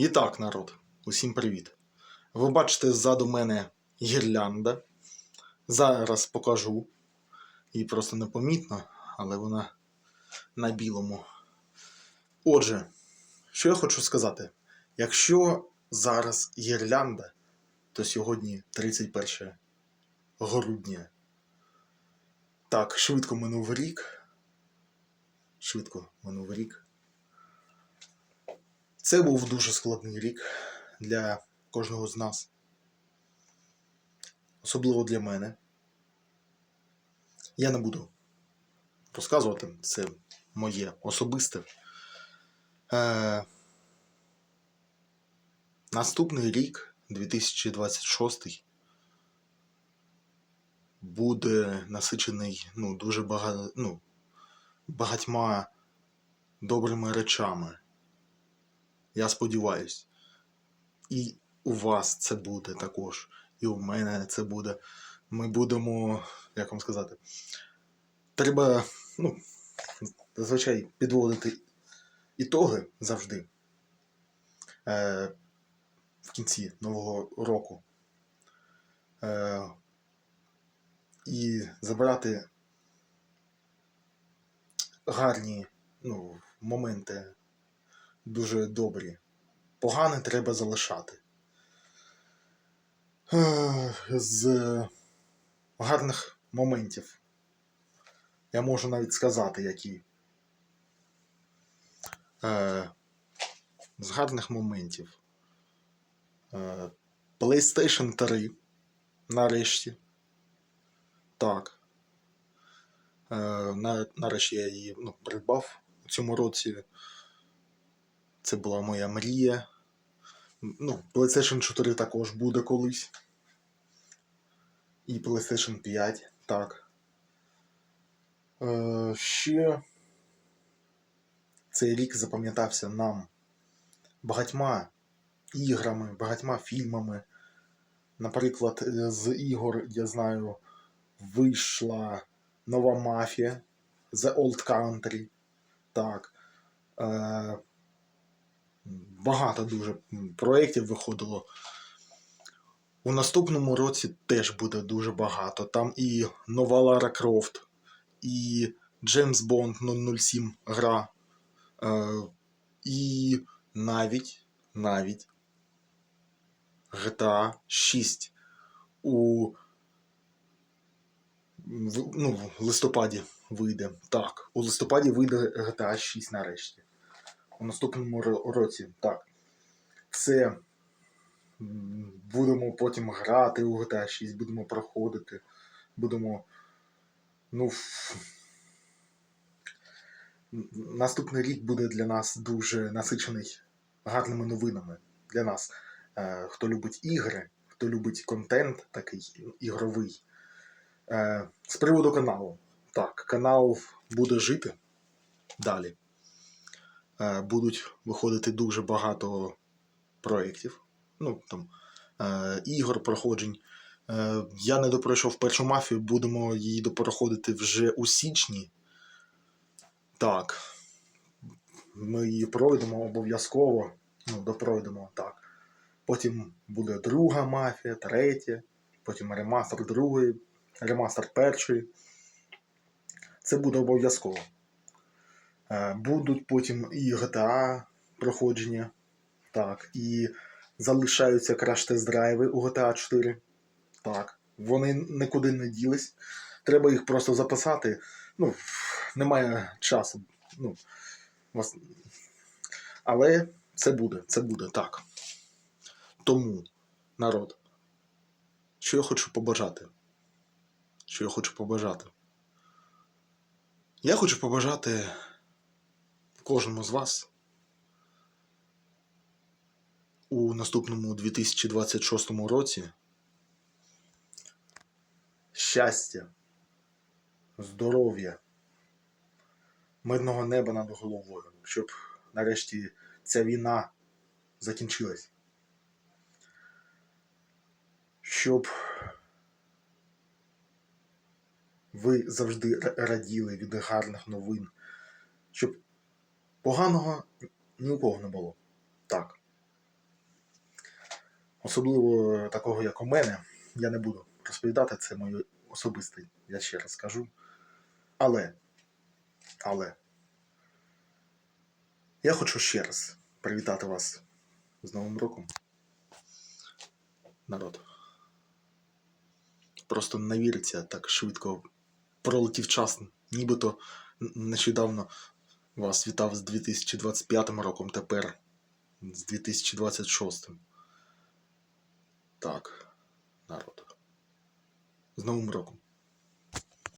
І так, народ, усім привіт. Ви бачите ззаду мене гірлянда. Зараз покажу. Її просто непомітно, але вона на білому. Отже, що я хочу сказати? Якщо зараз гірлянда, то сьогодні 31 грудня. Так, швидко минув рік. Швидко минув рік. Це був дуже складний рік для кожного з нас. Особливо для мене. Я не буду розказувати, це моє особисте. Е, наступний рік, 2026, буде насичений ну, дуже багато, ну, багатьма добрими речами. Я сподіваюсь. І у вас це буде також. І у мене це буде. Ми будемо, як вам сказати, треба, ну, зазвичай підводити ітоги завжди е, в кінці нового року. Е, і забрати гарні ну, моменти дуже добрі. Погане треба залишати. З гарних моментів. Я можу навіть сказати, які. Е, З гарних моментів. Е, PlayStation 3. Нарешті. Так. Е, Нарешті я її ну, придбав у цьому році. Це була моя мрія. Ну, PlayStation 4 також буде колись. І PlayStation 5, так. Е, ще цей рік запам'ятався нам багатьма іграми, багатьма фільмами. Наприклад, е, з ігор, я знаю, вийшла нова мафія The Old Country. Так. Е, багато дуже проєктів виходило. У наступному році теж буде дуже багато. Там і нова Лара Крофт, і Джеймс Бонд 007 гра. Е, і навіть, навіть GTA 6 у ну, в листопаді вийде. Так, у листопаді вийде GTA 6 нарешті у наступному році. Так. Все. Будемо потім грати у GTA 6, будемо проходити. Будемо. Ну. Наступний рік буде для нас дуже насичений гарними новинами. Для нас. Е, хто любить ігри, хто любить контент такий ігровий. Е, з приводу каналу. Так, канал буде жити далі будуть виходити дуже багато проєктів, ну там е, ігор, проходжень. Е, я не допройшов першу мафію, будемо її допроходити вже у січні. Так. Ми її пройдемо обов'язково. Ну, допройдемо так. Потім буде друга мафія, третя, потім ремастер другої, ремастер першої. Це буде обов'язково. Е, Будуть потім і GTA проходження. Так, і залишаються краш-тест-драйви у GTA 4. Так, вони нікуди не ділись. Треба їх просто записати. Ну, немає часу. Ну, вас... Але це буде, це буде так. Тому, народ, що я хочу побажати? Що я хочу побажати? Я хочу побажати кожному з вас у наступному 2026 році щастя, здоров'я, мирного неба над головою, щоб нарешті ця війна закінчилась. Щоб ви завжди раділи від гарних новин, щоб поганого ні у кого не було. Так. Особливо такого, як у мене, я не буду розповідати, це моє особистий, я ще раз скажу. Але, але, я хочу ще раз привітати вас з Новим роком. Народ. Просто не віриться так швидко пролетів час, нібито нещодавно вас вітав з 2025 роком, тепер з 2026. Так, народ. З Новим роком.